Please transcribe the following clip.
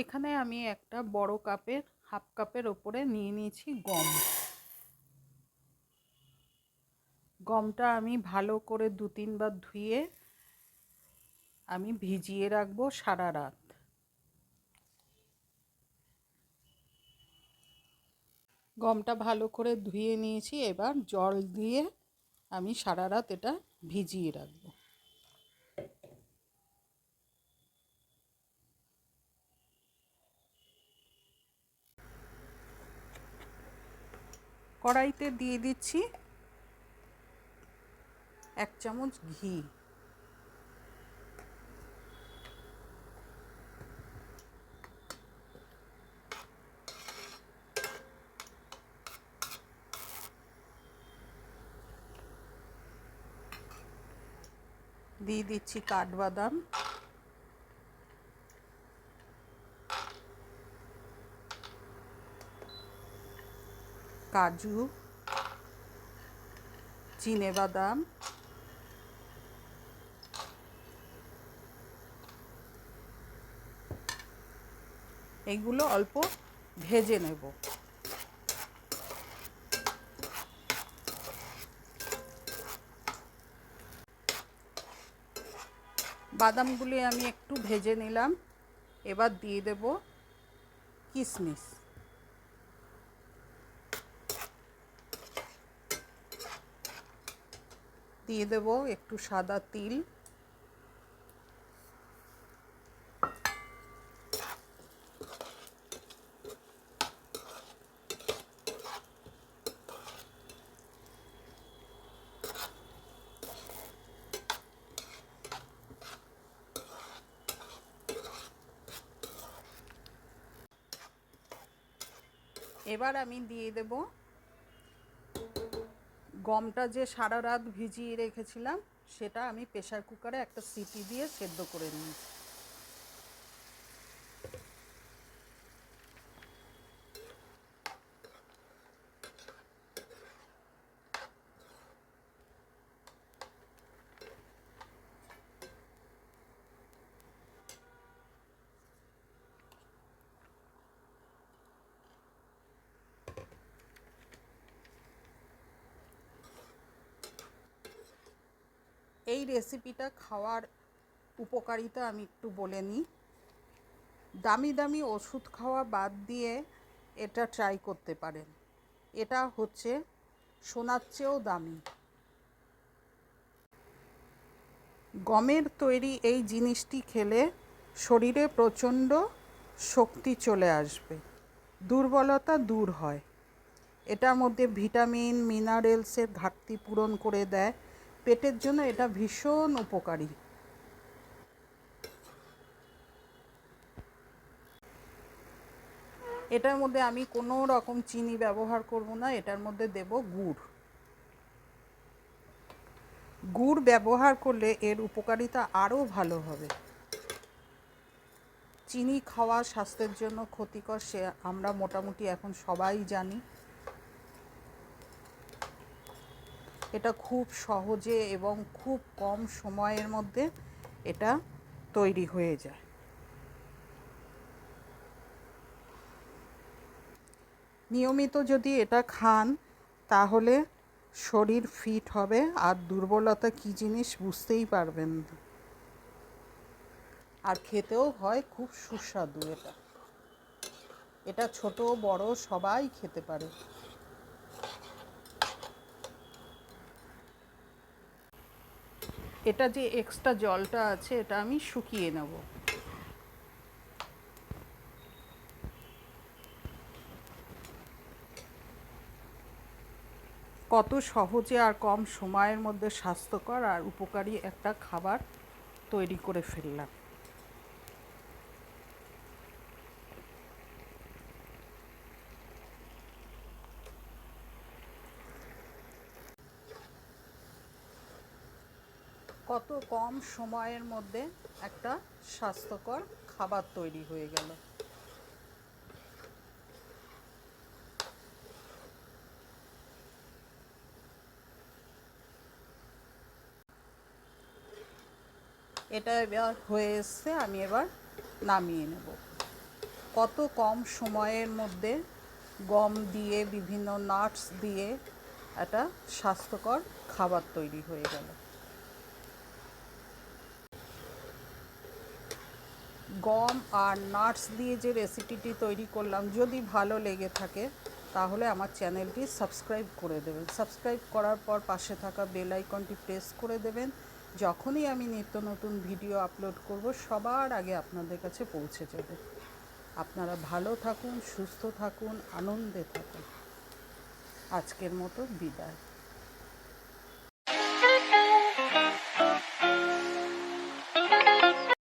এখানে আমি একটা বড় কাপের, হাফ কাপের ওপরে নিয়ে নিয়েছি গম। গমটা আমি ভালো করে দু তিনবার ধুয়ে আমি ভিজিয়ে রাখব সারা রাত। গমটা ভালো করে ধুয়ে নিয়েছি, এবার জল দিয়ে আমি সারা রাত এটা ভিজিয়ে রাখব। কড়াইতে দিয়ে দিচ্ছি এক চামচ ঘি। দিয়ে দিচ্ছি কাঠবাদাম। কাজু বাদাম এইগুলো অল্প ভেজে নেব। বাদামগুলি আমি একটু ভেজে নিলাম, এবার দিয়ে দেব কিশমিশ দিয়ে দেব একটু সাদা তিল। এবার আমি দিয়ে দেব গমটা যে সারা রাত ভিজিয়ে রেখেছিলাম, সেটা আমি প্রেশার কুকারে একটা সিটি দিয়ে সেদ্ধ করে নিয়েছি। এই রেসিপিটা খাওয়ার উপকারিতা আমি একটু বলে নিই। দামি দামি ওষুধ খাওয়া বাদ দিয়ে এটা ট্রাই করতে পারেন। এটা হচ্ছে সোনার চেয়েও দামি। গমের তৈরি এই জিনিসটি খেলে শরীরে প্রচণ্ড শক্তি চলে আসবে, দুর্বলতা দূর হয়। এটার মধ্যে ভিটামিন, মিনারেলসের ঘাটতি পূরণ করে দেয়। পেটের জন্য এটা ভীষণ উপকারী। এটার মধ্যে আমি কোনো রকম চিনি ব্যবহার করব না, এটার মধ্যে দেব গুড়। গুড় ব্যবহার করলে এর উপকারিতা আরও ভালো হবে। চিনি খাওয়া স্বাস্থ্যের জন্য ক্ষতিকর সে আমরা মোটামুটি এখন সবাই জানি। এটা খুব সহজে এবং খুব কম সময়ের মধ্যে এটা তৈরি হয়ে যায়। নিয়মিত যদি এটা খান, তাহলে শরীর ফিট হবে আর দুর্বলতা কী জিনিস বুঝতেই পারবেন আর খেতেও হয় খুব সুস্বাদু এটা। এটা ছোট, বড় সবাই খেতে পারে। এটা যে এক্সট্রা জলটা আছে, এটা আমি শুকিয়ে নেব। কত সহজে আর কম সময়ের মধ্যে স্বাস্থ্যকর আর উপকারী একটা খাবার তৈরি করে ফেললাম। কত কম সময়ের মধ্যে একটা স্বাস্থ্যকর খাবার তৈরি হয়ে গেল। এটা এবার হয়ে এসছে, আমি এবার নামিয়ে নেব। কত কম সময়ের মধ্যে গম দিয়ে, বিভিন্ন নাটস দিয়ে একটা স্বাস্থ্যকর খাবার তৈরি হয়ে গেল। গম আর নাটস দিয়ে যে রেসিপিটি তৈরি করলাম, যদি ভালো লেগে থাকে, তাহলে আমার চ্যানেলটি সাবস্ক্রাইব করে দেবেন। সাবস্ক্রাইব করার পর পাশে থাকা বেল আইকনটি প্রেস করে দেবেন। যখনই আমি নিত্য নতুন ভিডিও আপলোড করব, সবার আগে আপনাদের কাছে পৌঁছে যাবে। আপনারা ভালো থাকুন, সুস্থ থাকুন, আনন্দে থাকুন। আজকের মতো বিদায়।